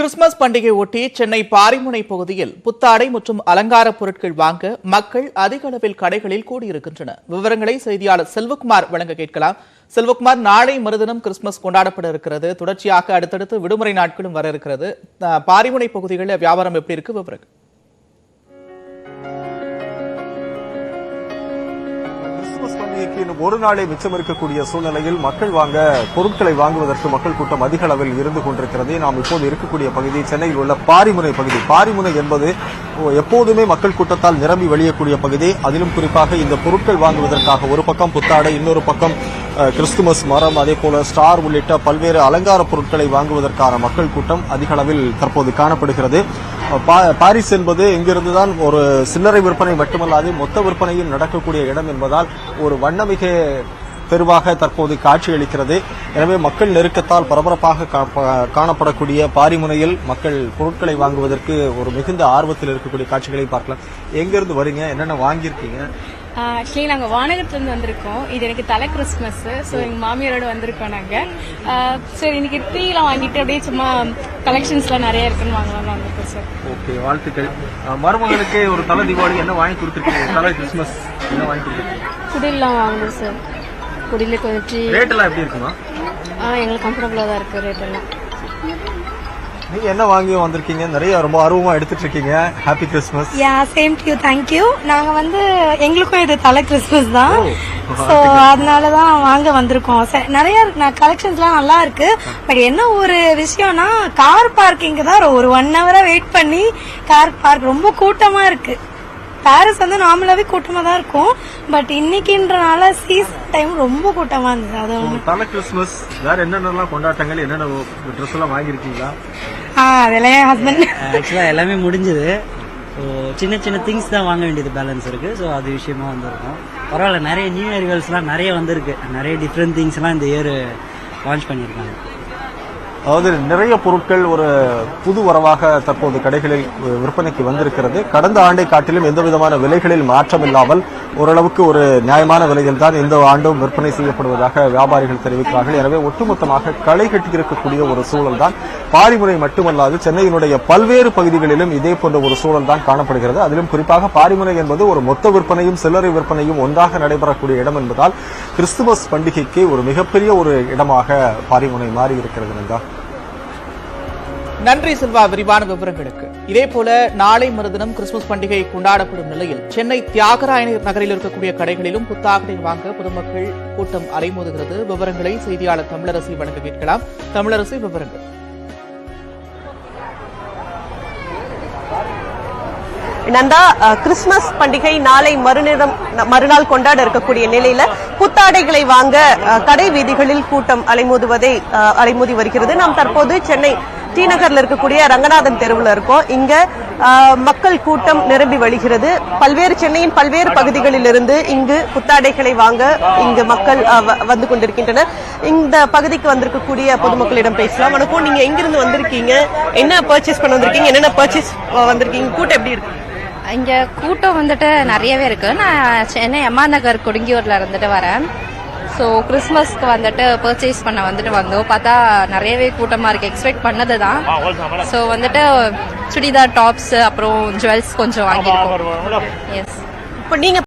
Christmas பண்டிகை ஒட்டி சென்னை பாரிமுனை பகுதியில் புத்தாடை மற்றும் அலங்கார பொருட்கள் வாங்க மக்கள் அதிக அளவில் கடைகளில் கூடியிருக்கின்றனர் விவரங்களை செய்தியாளர் செல்வகுமார் வழங்க கேட்கலாம். செல்வகுமார் நாளை மறுதினம் கிறிஸ்துமஸ் கொண்டாடப்பட இருக்கிறது. தொடர்ச்சியாக அடுத்தடுத்து விடுமுறை நாட்களும் வர இருக்கிறது. பாரிமுனை பகுதிகளில் வியாபாரம் எப்படி இருக்கு? விவரங்கள். பண்டிகைக்கு இன்னும் ஒரு நாளே மிச்சம் இருக்கக்கூடிய சூழ்நிலையில் மக்கள் வாங்க பொருட்களை வாங்குவதற்கு மக்கள் கூட்டம் அதிக அளவில் இருந்து கொண்டிருக்கிறது. நாம் இப்போது இருக்கக்கூடிய பகுதி சென்னையில் உள்ள பாரிமுனை பகுதி. பாரிமுனை என்பது எப்போதுமே மக்கள் கூட்டத்தால் நிரம்பி வழியக்கூடிய பகுதி. அதிலும் குறிப்பாக இந்த பொருட்கள் வாங்குவதற்காக ஒரு பக்கம் புத்தாடை இன்னொரு பக்கம் கிறிஸ்துமஸ் மரம் அதே போல ஸ்டார் உள்ளிட்ட பல்வேறு அலங்கார பொருட்களை வாங்குவதற்கான மக்கள் கூட்டம் அதிக அளவில் தற்போது காணப்படுகிறது. பாரிஸ் என்பது இங்கிருந்துதான் ஒரு சில்லறை விற்பனை மட்டுமல்லாது மொத்த விற்பனையும் நடக்கக்கூடிய இடம் என்பதால் ஒரு வண்ணமிகு தெருவாக தற்போது காட்சியளிக்கிறது. எனவே மக்கள் நெருக்கத்தால் பரபரப்பாக காணப்படக்கூடிய பாரிமுனையில் மக்கள் பொருட்களை வாங்குவதற்கு ஒரு மிகுந்த ஆர்வத்தில் இருக்கக்கூடிய காட்சிகளை பார்க்கலாம். எங்கிருந்து வரீங்க? என்னென்ன வாங்கியிருக்கீங்க? ஆக்சுவலி நாங்கள் வானகத்துலேருந்து வந்திருக்கோம். இது எனக்கு தலை கிறிஸ்மஸ் ஸோ எங்கள் மாமியாரோட வந்திருக்கோம் நாங்கள் சரி இன்னைக்கு ட்ரீலாம் வாங்கிட்டு அப்படியே சும்மா கலெக்ஷன்ஸ்லாம் நிறைய இருக்குன்னு வாங்கலாம்னு வந்திருக்கோம் சார் ஓகே வாழ்த்துக்கள். மருமகளுக்கு ஒரு தலை தீபாவளி என்ன வாங்கி கொடுத்துருக்கீங்க? தலை கிறிஸ்துமஸ் என்ன வாங்கி கொடுத்துருக்கீங்க? குடிலாம் வாங்கணும் சார் குடியில் கொஞ்சம் ட்ரீ ரேட் எல்லாம் எப்படி இருக்குமா? எங்களுக்கு கம்ஃபர்டபுளாக தான் இருக்குது ரேட் எல்லாம். நீங்க என்ன வாங்கி வந்திருக்கீங்க? நிறைய ரொம்ப ஆர்வமா எடுத்துட்டு இருக்கீங்க happy Christmas yeah same to you thank you நாங்க வந்து எங்களுக்கும் இது தலை கிறிஸ்மஸ் தான். ஸோ அதனால தான் வாங்க வந்திருக்கோம். நிறைய கலெக்ஷன்ஸ்லாம் நல்லா இருக்கு. பட் என்ன ஒரு விஷயம்னா கார் பார்க்கிங் தான் ஒரு ஒன் ஹவரா வெயிட் பண்ணி கார் பார்க் ரொம்ப கூட்டமா இருக்கு. பாரிஸ் வந்து நார்மலாவே கூட்டமா தான் இருக்கும். பட் இன்னைக்குன்றனால சீசன் டைம் ரொம்ப கூட்டமா இருந்தது. அது ஒண்ணு. தலை கிறிஸ்துமஸ் வேற என்னென்னலாம் கொண்டாட்டங்கள் என்னென்ன ட்ரெஸ் எல்லாம் வாங்கியிருக்கீங்களா? ஆ அதெல்லாம் என் ஹஸ்பண்ட் ஆக்சுவலாக எல்லாமே முடிஞ்சது. ஸோ சின்ன சின்ன திங்ஸ் தான் வாங்க வேண்டியது பேலன்ஸ் இருக்கு. ஸோ அது விஷயமா வந்திருக்கோம். பரவாயில்ல நிறைய நியூ இயர்கல்ஸ்லாம் நிறைய வந்திருக்கு. நிறைய டிஃப்ரெண்ட் திங்ஸ்லாம் இந்த இயர் லான்ச் பண்ணியிருக்காங்க. அதாவது நிறைய பொருட்கள் ஒரு புது வரவாக தற்போது கடைகளில் விற்பனைக்கு வந்திருக்கிறது. கடந்த ஆண்டை காட்டிலும் எந்த விதமான விலைகளில் மாற்றம் இல்லாமல் ஓரளவுக்கு ஒரு நியாயமான விலையில் தான் இந்த ஆண்டும் விற்பனை செய்யப்படுவதாக வியாபாரிகள் தெரிவிக்கிறார்கள். எனவே ஒட்டுமொத்தமாக களை கட்டியிருக்கக்கூடிய ஒரு சூழல் தான் பாரிமுனை மட்டுமல்லாது சென்னையினுடைய பல்வேறு பகுதிகளிலும் இதே போன்ற ஒரு சூழல் தான் காணப்படுகிறது. அதிலும் குறிப்பாக பாரிமுனை என்பது ஒரு மொத்த விற்பனையும் சில்லறை விற்பனையும் ஒன்றாக நடைபெறக்கூடிய இடம் என்பதால் கிறிஸ்துமஸ் பண்டிகைக்கு ஒரு மிகப்பெரிய ஒரு இடமாக பாரிமுனை மாறி இருக்கிறது நந்தா நன்றி செல்வா விரிவான விவரங்களுக்கு. இதே போல நாளை மறுதினம் கிறிஸ்துமஸ் பண்டிகை கொண்டாடப்படும் நிலையில் சென்னை தியாகராய நகரில் இருக்கக்கூடிய கடைகளிலும் புத்தாக்கடை வாங்க பொதுமக்கள் கூட்டம் அலைமோதுகிறது விவரங்களை செய்தியாளர் தமிழரசி வழங்க கேட்கலாம். தமிழரசி விவரங்கள். நந்தா அஹ், கிறிஸ்துமஸ் பண்டிகை நாளை மறுநிறம் மறுநாள் கொண்டாட இருக்கக்கூடிய நிலையில புத்தாடைகளை வாங்க கடை வீதிகளில் கூட்டம் அலைமோதுவதை அஹ், அலைமோதி வருகிறது. நாம் தற்போது சென்னை டி நகர்ல இருக்கக்கூடிய ரங்கநாதன் தெருவில் இருக்கோம். இங்க மக்கள் கூட்டம் நிரம்பி வழிகிறது. பல்வேறு சென்னையின் பல்வேறு பகுதிகளில் இருந்து இங்கு புத்தாடைகளை வாங்க இங்கு மக்கள் வ- வந்து கொண்டிருக்கின்றனர். இந்த பகுதிக்கு வந்திருக்கக்கூடிய பொதுமக்களிடம் பேசலாம். வணக்கம். நீங்க எங்கிருந்து வந்திருக்கீங்க? என்ன பர்ச்சேஸ் பண்ண வந்திருக்கீங்க? என்னென்ன பர்ச்சேஸ் வந்திருக்கீங்க? கூட்டம் எப்படி இருக்கு? இங்க கூட்டம் வந்துட்டு நிறையவே இருக்கு. நான் சென்னை எம்மா நகர் கொடுங்கியூர்ல இருந்துட்டு வரேன். ஸோ கிறிஸ்மஸ்க்கு வந்துட்டு பர்ச்சேஸ் பண்ண வந்துட்டு வந்தோம். பார்த்தா நிறையவே கூட்டமா இருக்கு. எக்ஸ்பெக்ட் பண்ணது தான் ஸோ வந்துட்டு சுடிதார் டாப்ஸ் அப்புறம் ஜுவல்ஸ் கொஞ்சம் வாங்கியிருக்கோம். எஸ் இப்ப நீங்க